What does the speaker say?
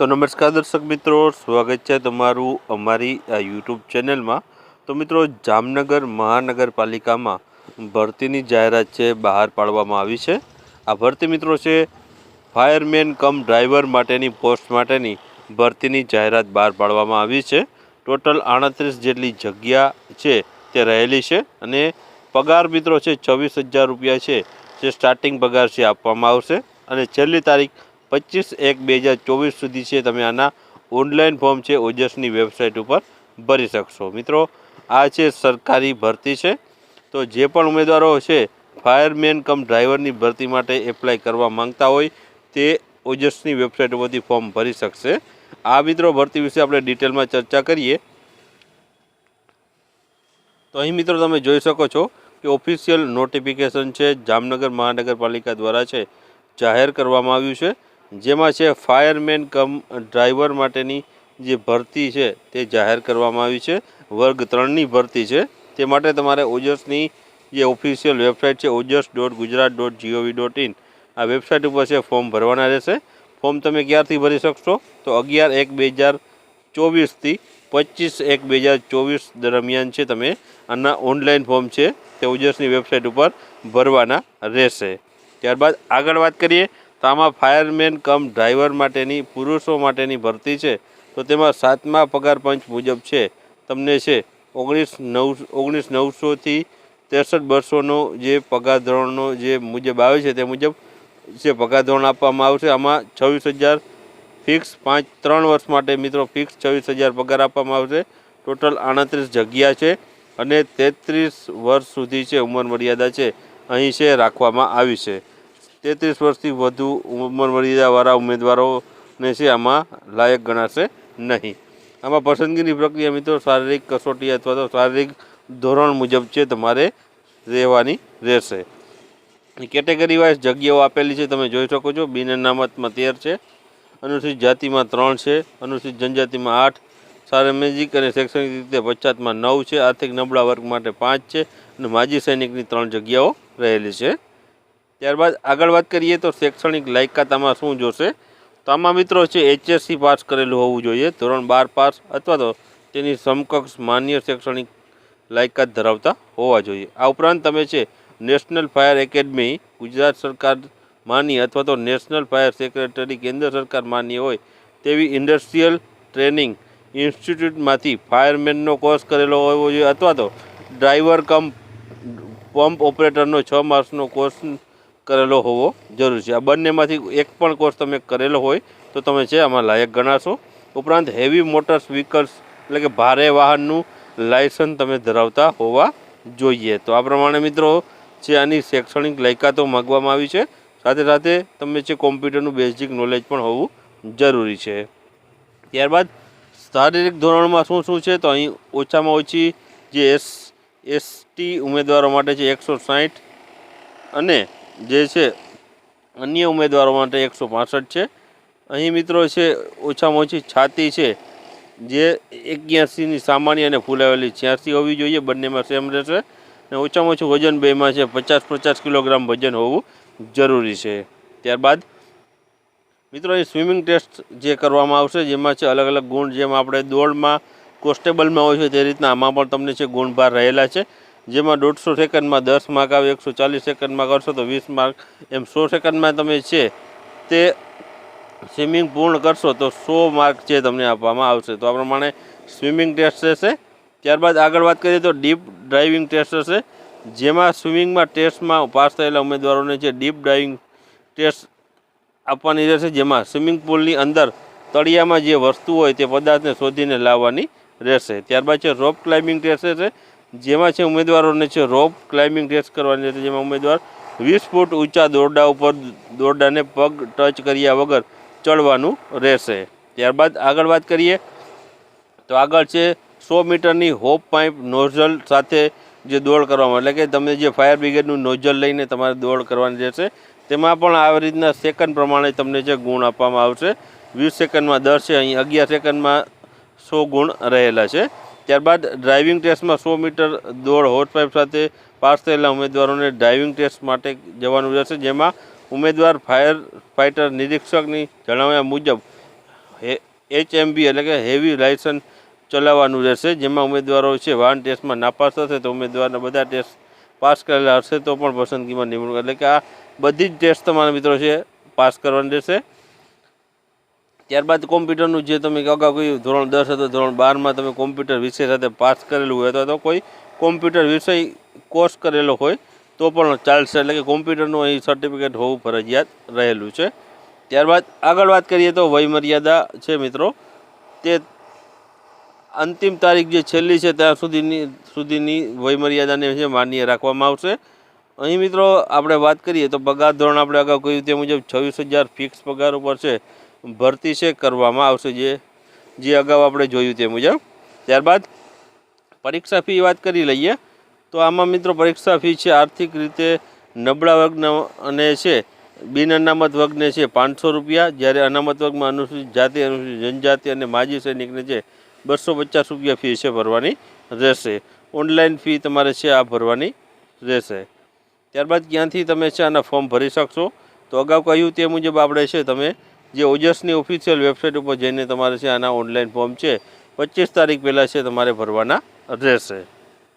તો નમસ્કાર દર્શક મિત્રો, સ્વાગત છે તમારું અમારી આ યુટ્યુબ ચેનલમાં. તો મિત્રો, જામનગર મહાનગરપાલિકામાં ભરતીની જાહેરાત છે, બહાર પાડવામાં આવી છે. આ ભરતી મિત્રો છે, ફાયરમેન કમ ડ્રાઈવર માટેની પોસ્ટ માટેની ભરતીની જાહેરાત બહાર પાડવામાં આવી છે. ટોટલ આડત્રીસ જેટલી જગ્યા છે તે રહેલી છે અને પગાર મિત્રો છે, છવ્વીસ હજાર રૂપિયા છે, જે સ્ટાર્ટિંગ પગાર છે આપવામાં આવશે. અને છેલ્લી તારીખ પચીસ એક બે હજાર ચોવીસ સુધી છે તમે આના ઓનલાઈન ફોર્મ છે ઓજસની વેબસાઇટ ઉપર ભરી શકશો. મિત્રો, આ છે સરકારી ભરતી છે. તો જે પણ ઉમેદવારો છે, ફાયરમેન કમ ડ્રાઈવરની ભરતી માટે એપ્લાય કરવા માંગતા હોય, તે ઓજસની વેબસાઇટ ઉપરથી ફોર્મ ભરી શકશે. આ મિત્રો ભરતી વિશે આપણે ડિટેલમાં ચર્ચા કરીએ. તો અહીં મિત્રો તમે જોઈ શકો છો કે ઓફિશિયલ નોટિફિકેશન છે, જામનગર મહાનગરપાલિકા દ્વારા છે, જાહેર કરવામાં આવ્યું છે. જેમાં છે ફાયરમેન કમ ડ્રાઈવર માટેની જે ભરતી છે તે જાહેર કરવામાં આવી છે. વર્ગ ત્રણની ભરતી છે. તે માટે તમારે ઓજસની જે ઓફિશિયલ વેબસાઇટ છે Ojas dot Gujarat dot G O V dot in આ વેબસાઇટ ઉપર છે ફોર્મ ભરવાના રહેશે. ફોર્મ તમે ક્યારથી ભરી શકશો? તો અગિયાર એક બે હજાર ચોવીસથી પચીસ એક બે હજાર ચોવીસ દરમિયાન છે તમે આના ઓનલાઈન ફોર્મ છે તે ઓજસની વેબસાઇટ ઉપર ભરવાના રહેશે. ત્યારબાદ આગળ વાત કરીએ તો ફાયરમેન કમ ડ્રાઈવર માટેની, પુરુષો માટેની ભરતી છે. તો તેમાં સાતમા પગાર પંચ મુજબ છે. તમને છે ઓગણીસ નવ, ઓગણીસ નવસોથી ત્રેસઠ બસોનો જે પગાર ધોરણનો જે મુજબ આવે છે તે મુજબ જે પગાર ધોરણ આપવામાં આવશે. આમાં છવ્વીસ હજાર ફિક્સ પાંચ, ત્રણ વર્ષ માટે મિત્રો ફિક્સ છવ્વીસ હજાર પગાર આપવામાં આવશે. ટોટલ આડત્રીસ જગ્યા છે અને તેત્રીસ વર્ષ સુધી છે, ઉંમર મર્યાદા છે. અહીં છે રાખવામાં આવી છે. તેત્રીસ વર્ષથી વધુ ઉંમર મર્યાદાવાળા ઉમેદવારોને છે આમાં લાયક ગણાશે નહીં. આમાં પસંદગીની પ્રક્રિયા મિત્રો શારીરિક કસોટી અથવા તો શારીરિક ધોરણ મુજબ છે તમારે રહેવાની રહેશે. કેટેગરી વાઇઝ જગ્યાઓ આપેલી છે તમે જોઈ શકો છો. બિન અનામતમાં તેર છે, અનુસૂચિત જાતિમાં ત્રણ છે, અનુસૂચિત જનજાતિમાં આઠ સામાજિક અને શૈક્ષણિક રીતે પશ્ચાતમાં નવ છે, આર્થિક નબળા વર્ગ માટે પાંચ છે અને માજી સૈનિકની ત્રણ જગ્યાઓ રહેલી છે. ત્યારબાદ આગળ વાત કરીએ તો શૈક્ષણિક લાયકાત આમાં શું જોશે? તો આમાં મિત્રો છે એચએસસી પાસ કરેલું હોવું જોઈએ. ધોરણ બાર પાસ અથવા તો તેની સમકક્ષ માન્ય શૈક્ષણિક લાયકાત ધરાવતા હોવા જોઈએ. આ ઉપરાંત તમે છે નેશનલ ફાયર એકેડમી ગુજરાત સરકાર માન્ય અથવા તો નેશનલ ફાયર સેક્રેટરી કેન્દ્ર સરકાર માન્ય હોય તેવી ઇન્ડસ્ટ્રીયલ ટ્રેનિંગ ઇન્સ્ટિટ્યૂટમાંથી ફાયરમેનનો કોર્સ કરેલો હોવો જોઈએ અથવા તો ડ્રાઈવર કમ, પંપ ઓપરેટરનો છ માસનો કોર્સ કરેલો હોવો જરૂરી છે. આ બંનેમાંથી એક પણ કોર્સ તમે કરેલો હોય તો તમે છે આમાં લાયક ગણાશો. ઉપરાંત હેવી મોટર્સ વ્હીકલ્સ એટલે કે ભારે વાહનનું લાયસન્સ તમે ધરાવતા હોવા જોઈએ. તો આ પ્રમાણે મિત્રો છે આની શૈક્ષણિક લાયકાતો માગવામાં આવી છે, સાથે સાથે તમે છે કોમ્પ્યુટરનું બેઝિક નોલેજ પણ હોવું જરૂરી છે. ત્યારબાદ શારીરિક ધોરણમાં શું શું છે? તો અહીં ઓછામાં ઓછી જે એસ, એસટી ઉમેદવારો માટે છે એકસો સાઠ અને જે છે, અન્ય ઉમેદવારો માટે એકસો પાસઠ છે. અહીં મિત્રો છે, ઓછામાં ઓછી છાતી છે, જે એક્યાસીની સામાન્ય અને ફૂલાવેલી છ્યાસી હોવી જોઈએ, બંનેમાં સેમ રહેશે. અને ઓછામાં ઓછું વજન બેમાં છે, પચાસ પચાસ કિલોગ્રામ વજન હોવું જરૂરી છે. ત્યારબાદ, મિત્રો અહીં સ્વિમિંગ ટેસ્ટ જે કરવામાં આવશે, જેમાં છે, અલગ અલગ ગુણ, જેમ આપણે દોડમાં, કોન્સ્ટેબલમાં હોય છે, તે રીતના આમાં પણ તમને છે, ગુણભાર રહેલા છે. જેમાં દોઢસો સેકન્ડમાં દસ માર્ક આવે, એકસો ચાલીસ સેકન્ડમાં કરશો તો વીસ માર્ક એમ સો સેકન્ડમાં તમે છે તે સ્વિમિંગ પૂર્ણ કરશો તો સો માર્ક છે તમને આપવામાં આવશે. તો આ પ્રમાણે સ્વિમિંગ ટેસ્ટ રહેશે. ત્યારબાદ આગળ વાત કરીએ તો ડીપ ડ્રાઇવિંગ ટેસ્ટ હશે. જેમાં સ્વિમિંગમાં ટેસ્ટમાં પાસ થયેલા ઉમેદવારોને છે ડીપ ડ્રાઇવિંગ ટેસ્ટ આપવાની રહેશે, જેમાં સ્વિમિંગ પુલની અંદર તળિયામાં જે વસ્તુ હોય તે પદાર્થને શોધીને લાવવાની રહેશે. ત્યારબાદ છે રોપ ક્લાઇમ્બિંગ ટેસ્ટ રહેશે. જેમાં છે ઉમેદવારોને છે રોપ ક્લાઇમ્બિંગ ટેસ્ટ કરવાની હતી, જેમાં ઉમેદવાર વીસ ફૂટ ઊંચા દોરડા ઉપર દોરડાને પગ ટચ કર્યા વગર ચડવાનું રહેશે. ત્યારબાદ આગળ વાત કરીએ, તો આગળ છે સો મીટરની હોપ પાઇપ નોઝલ સાથે જે દોડ કરવામાં, એટલે કે તમે જે ફાયર બ્રિગેડનું નોઝલ લઈને તમારે દોડ કરવાની રહેશે. તેમાં પણ આવી રીતના સેકન્ડ પ્રમાણે તમને જે ગુણ આપવામાં આવશે. વીસ સેકન્ડમાં દસ છે, અહીં અગિયાર સેકન્ડમાં સો ગુણ રહેલા છે. ત્યારબાદ ડ્રાઇવિંગ ટેસ્ટમાં સો મીટર દોડ હોટ પાઇપ સાથે પાસ થયેલા ઉમેદવારોને ડ્રાઇવિંગ ટેસ્ટ માટે જવાનું રહેશે, જેમાં ઉમેદવાર ફાયર ફાઇટર નિરીક્ષકની જણાવ્યા મુજબ એચ એમબી એટલે કે હેવી લાયસન્સ ચલાવવાનું રહેશે, જેમાં ઉમેદવારો છે વાહન ટેસ્ટમાં નાપાસ થશે તો ઉમેદવારના બધા ટેસ્ટ પાસ કરેલા હશે તો પણ પસંદગીમાં નિમણૂક. એટલે કે આ બધી જ ટેસ્ટ તમારા મિત્રો છે, પાસ કરવાની રહેશે. ત્યારબાદ કોમ્પ્યુટરનું જે તમે અગાઉ કહ્યું, ધોરણ દસ અથવા ધોરણ બારમાં તમે કોમ્પ્યુટર વિષય સાથે પાસ કરેલું હોય, અથવા તો કોઈ કોમ્પ્યુટર વિષય કોર્સ કરેલો હોય, તો પણ ચાલશે. એટલે કે કોમ્પ્યુટરનું અહીં સર્ટિફિકેટ હોવું ફરજિયાત રહેલું છે. ત્યારબાદ આગળ વાત કરીએ તો વયમર્યાદા છે મિત્રો. તે અંતિમ તારીખ જે છેલ્લી છે, ત્યાં સુધીની સુધીની વયમર્યાદાને છે માન્ય રાખવામાં આવશે. અહીં મિત્રો આપણે વાત કરીએ તો પગાર ધોરણ આપણે અગાઉ કહ્યું તે મુજબ છવ્વીસ હજાર ફિક્સ પગાર ઉપર છે. ભરતી છે કરવામાં આવશે જે જે અગાઉ આપણે જોયું તે મુજબ. ત્યારબાદ પરીક્ષા ફી વાત કરી લઈએ, તો આમાં મિત્રો પરીક્ષા ફી છે આર્થિક રીતે નબળા વર્ગના અને છે, બિન અનામત વર્ગને છે પાંચસો રૂપિયા, જ્યારે અનામત વર્ગમાં અનુસૂચિત જાતિ, અનુસૂચિત જનજાતિ અને માજી સૈનિકને છે બસો પચાસ રૂપિયા ફી છે ભરવાની રહેશે. ઓનલાઈન ફી તમારે છે આ ભરવાની રહેશે. ત્યારબાદ ક્યાંથી તમે છે આના ફોર્મ ભરી શકશો? તો અગાઉ કહ્યું તે મુજબ આપણે છે તમે જે ઓજસની ઓફિશિયલ વેબસાઇટ ઉપર જઈને તમારે છે, આના ઓનલાઈન ફોર્મ છે. પચીસ તારીખ પહેલાં છે, તમારે ભરવાના રહેશે.